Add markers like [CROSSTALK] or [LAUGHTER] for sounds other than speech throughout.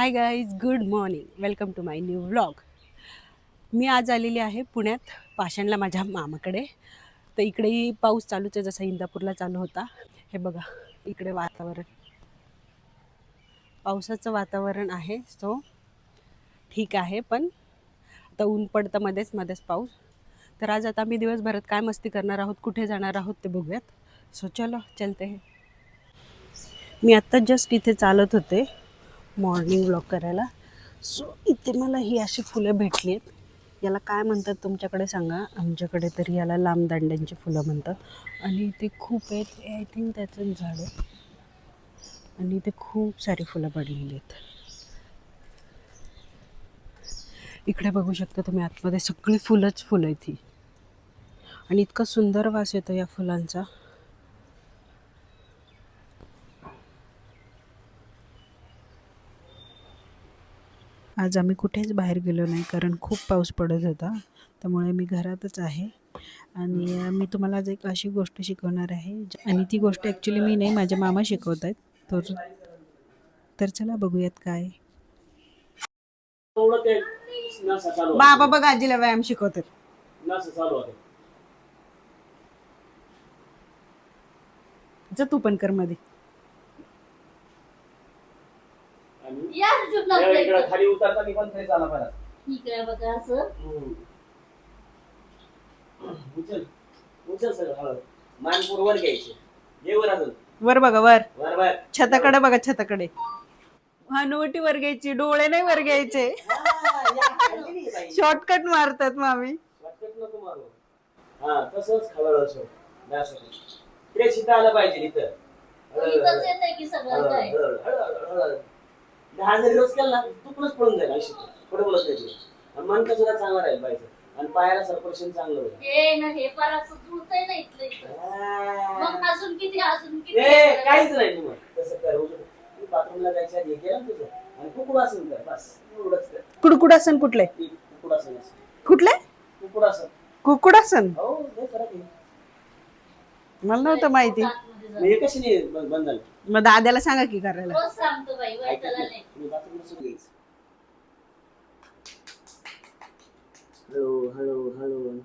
Hi guys good morning welcome to my new vlog मी आज आलेली आहे पुण्यात पाषाणला माझ्या मामाकडे. तर इकडेही पाऊस चालूच आहे जसा इंदापूरला चालू होता. हे बघा इकडे वातावरण. पावसाचं वातावरण आहे सो ठीक आहे पण आता ऊन पडतं मध्येच मध्येच पाऊस. तर आज आता आम्ही दिवसभरात काय मस्ती करणार आहोत कुठे जाणार आहोत ते बघूयात. सो चलो चलते. हे मी आत्ता जस्ट इथे चालत होते. मॉर्निंग वॉक करायला. सो इथे मला ही अशी फुलं भेटली आहेत. याला काय म्हणतात तुमच्याकडे सांगा. आमच्याकडे तरी याला लांब दांड्यांची फुलं म्हणतात. आणि इथे खूप आहेत. आय थिंक त्याचं झाड आहे. आणि इथे खूप सारी फुलं पडलेली आहेत. इकडे बघू शकता तुम्ही आतमध्ये सगळी फुलंच फुलं आहेत ही. आणि इतका सुंदर वास येतो या फुलांचा. आज आम्ही कुठेच बाहेर गेलो नाही कारण खूप पाऊस पडत होता. त्यामुळे मी घरातच आहे. आणि मी तुम्हाला आज एक अशी गोष्ट शिकवणार आहे. आणि ती गोष्ट ॲक्च्युली मी नाही माझे मामा शिकवत आहेत. तर तर चला बघूयात काय. बाबा बघ आजीला व्यायाम शिकवतात. तू पण कर मध्ये आणि इकडं खाली उतरताना पण फ्रेश झाला पाहिजे ठीक आहे बघा असं. उचल. उचल हळू मानपूर वर घ्यायचे. ये वर अजून. वर बघा वर. वर वर. छताकडे बघा छताकडे. हनुवटी वर घ्यायची डोळे नाही वर घ्यायचे. शॉर्टकट मारतात मामी. वाटत नको मारू. हा तसंच खवळ असो. असं फ्रेश इथं आलं पाहिजे इथं. हळू, इथंच हळू, येतंय की सगळं हळू, काय? हळू, हळू, हळू, हळू. दहा जरी रोज केला ना तुकडच पळून जाईल अशी पुढे बोलत नाही तुला. आणि मनका सुद्धा चांगला राहील पाहिजे आणि पायाला सर्परेशन चांगलं होईल. हे ना हे फार असं जुळतंय ना इथलं इथं. मग आ. अजून किती अजून किती ए काहीच नाही तुम्हाला तसं कर. तू बाथरूमला जायच्या आधी हे केलं ना तुझं. आणि कुकुडासन कर बस. एवढंच कर. कुडकुडासन कुठले ती कुकुडासन असं कुठले कुकुडासन कुकुडासन हो आहे. मला नव्हतं माहिती. मग. हे कशी नाही ब- बंद झालं? मग दाद्याला सांगा की करायला. रोज सांगतो बाई ऐकत वैताला नाही. नाही. तुम्ही बाथरूमला सुरू घ्यायचं हळू हळू हळू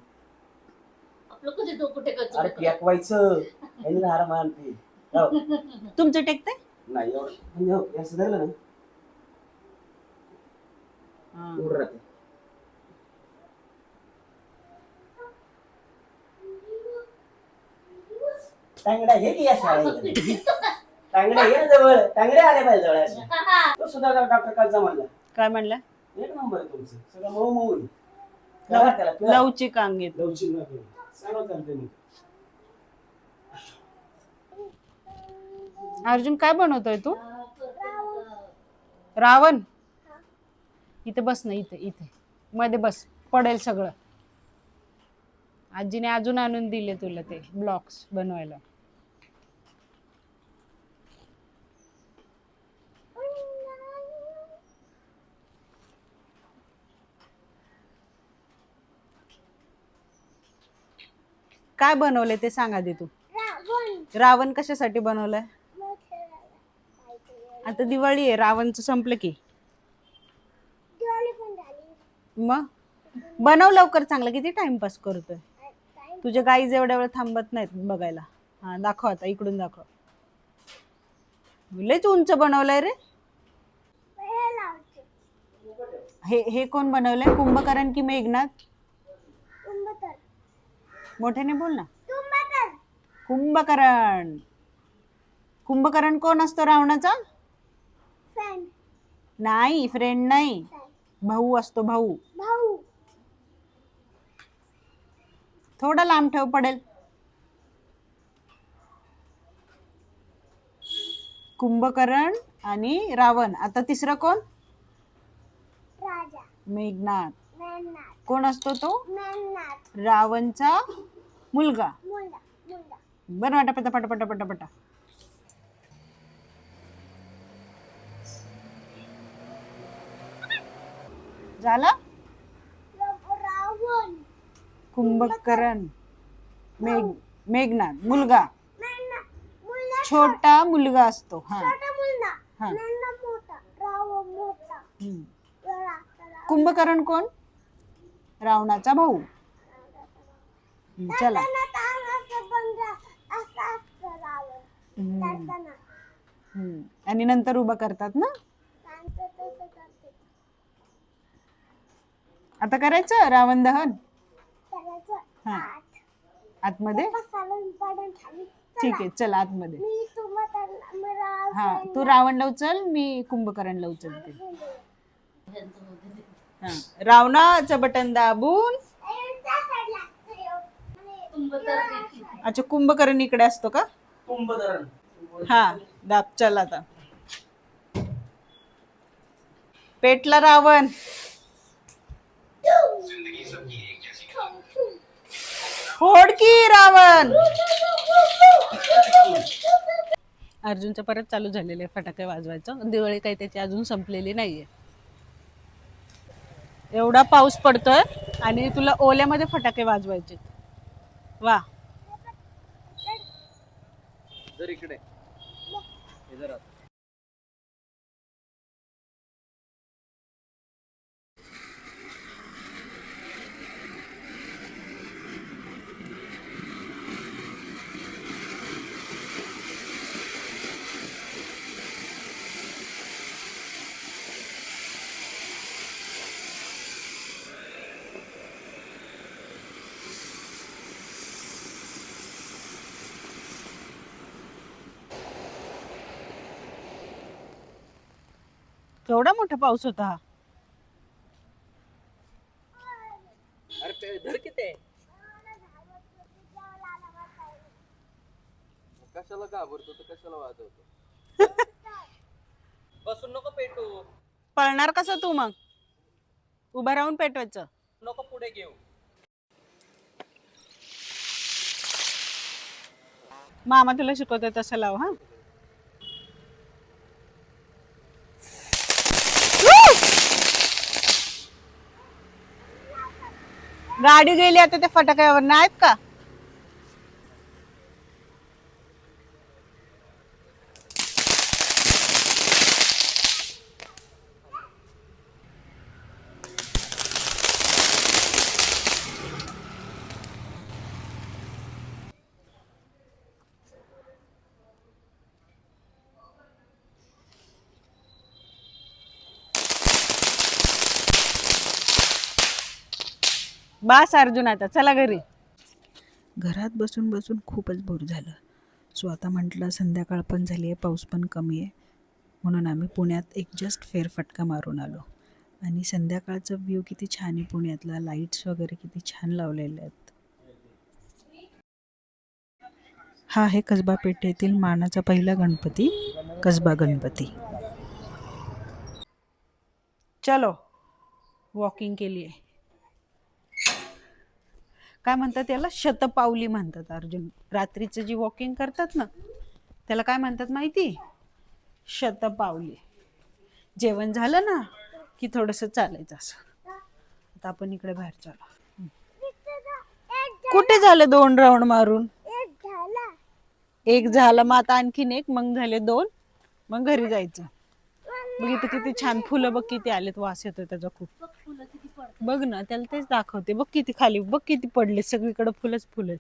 आपलं कधी डोकं अरे टेकायचं पेकवायचं यांनी हार मानते हो. तुमचं टेकतंय? नाही एवढं. म्हणजे हो, हे असं धरलं ना. एवढं राहते टांगड्या हे की आहे. टांगड्या हे ना जवळ टांगड्या आल्या पाहिजे जवळ अशा तो सुद्धा डॉक्टर कालचा म्हणला. काय म्हणलं? एक नंबर आहे तुमचं. सगळं मऊ मऊ आहे. करा त्याला पिळा. लवचिक अंगीत लवचिक नको सांगा चालते मी अर्जुन काय बनवतोय तू? रावण. इथे बस ना इथे इथे. मध्ये बस पडेल सगळं. आजीने अजून आणून दिले तुला ते ब्लॉक्स बनवायला. काय बनवले ते सांगा दे तू. रावण. कशासाठी बनवलंय? आता दिवाळी आहे रावणचं संपलं की. मग? बनव लवकर चांगलं किती टाइमपास करतोय? तुझ्या गाईज एवढ्या वेळ थांबत नाहीत बघायला. हा दाखव आता इकडून दाखव. लयच उंच बनवलंय रे. हे हे कोण बनवलंय? कुंभकर्ण की मेघनाथ मोठ्याने बोल ना. कुंभकर्ण. कुंभकर्ण. कोण असतो रावणाचा? नाही फ्रेंड नाही. भाऊ असतो भाऊ. थोडा लांब ठेव पडेल. कुंभकर्ण आणि रावण. आता तिसरं कोण? मेघनाथ. कोण असतो तो? रावणचा मुलगा. बरं वाटा पटा पटा पटा पटा पटा. झालं? कुंभकर्ण. मेघ मेघनाथ मुलगा. छोटा मुलगा असतो हा. हा. कुंभकर्ण कोण? रावणाचा भाऊ. चला. आणि नंतर उभं करतात ना? आता करायचं रावण दहन? हा. आतमध्ये? ठीक आहे चल आतमध्ये. हा तू रावणला उचल मी कुंभकर्णला उचलते. हा रावणाचं बटन दाबून अच्छा कुंभकर्ण इकडे असतो का? कुंभकरण. हा दाब चल आता. पेटला रावण. फोड की रावण. अर्जुनचं परत चालू झालेलं आहे फटाके वाजवायचं. दिवाळी काही त्याची अजून संपलेली नाहीये. एवढा पाऊस पडतोय आणि तुला ओल्यामध्ये फटाके वाजवायचे वा. इकडे. केवढा मोठा पाऊस होता. हा अरे पे- धर किती आहे? कशाला घाबरतो तर कशाला वाजवतो? [LAUGHS] बसून नको पेटू. पळणार कसं तू मग? उभं राहून पेटवायचं. नको पुढे घेऊ. मामा तुला शिकवतोय तसं लाव हा. गाडी गेली आता त्या फटाक्यावर. नाहीत का? बास अर्जुन आता चला घरी. घरात बसून बसून खूपच बोर झालं. सो आता म्हटलं संध्याकाळ पण झाली आहे पाऊस पण कमी आहे. म्हणून आम्ही पुण्यात एक जस्ट फेरफटका मारून आलो. आणि संध्याकाळचं व्ह्यू किती छान आहे पुण्यातला लाईट्स वगैरे किती छान लावलेले आहेत. हा आहे कसबा पेठेतील मानाचा पहिला गणपती कसबा गणपती. चलो वॉकिंग केली आहे काय म्हणतात याला? शतपावली म्हणतात अर्जुन. रात्रीचं जी वॉकिंग करतात ना त्याला काय म्हणतात माहिती? शतपावली. जेवण झालं ना की थोडंसं चालायचं असं. आता आपण इकडे बाहेर चालू. कुठे झाले दोन राऊंड मारून? एक झालं मग आता आणखीन एक मग झाले दोन. मग घरी जायचं. बघ इथे किती छान फुलं बघ किती आलेत. वास येतोय त्याचा खूप. बघ ना त्याला तेच दाखवते. बघ किती खाली बघ किती पडले. सगळीकडे फुलंच फुलं आहेत.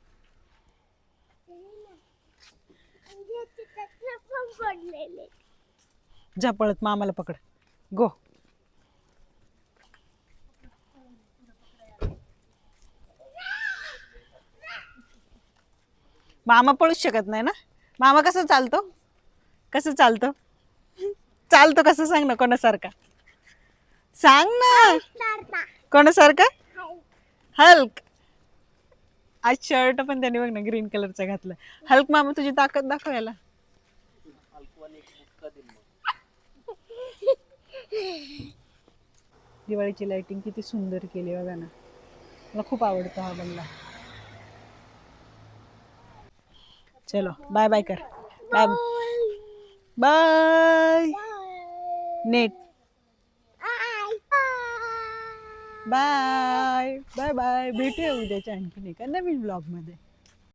मामाला पकड. गो. मामा पळूच शकत नाही ना? मामा कसं चालतो? कसं चालतं? चालतो कसं सांग ना कोणासारखा? सांग ना. कोणासारखा? हल्क. आज शर्ट पण त्याने बघ ना ग्रीन कलरचा घातला. हल्क मामा तुझी ताकद दाखव याला. दिवाळीची लाइटिंग किती सुंदर केली बघा ना. मला खूप आवडतो हा बंगला. चलो बाय बाय कर बाय बाय नेट बाय बाय बाय भेटूया उद्याच्या आणखीन एका नवीन ब्लॉगमध्ये.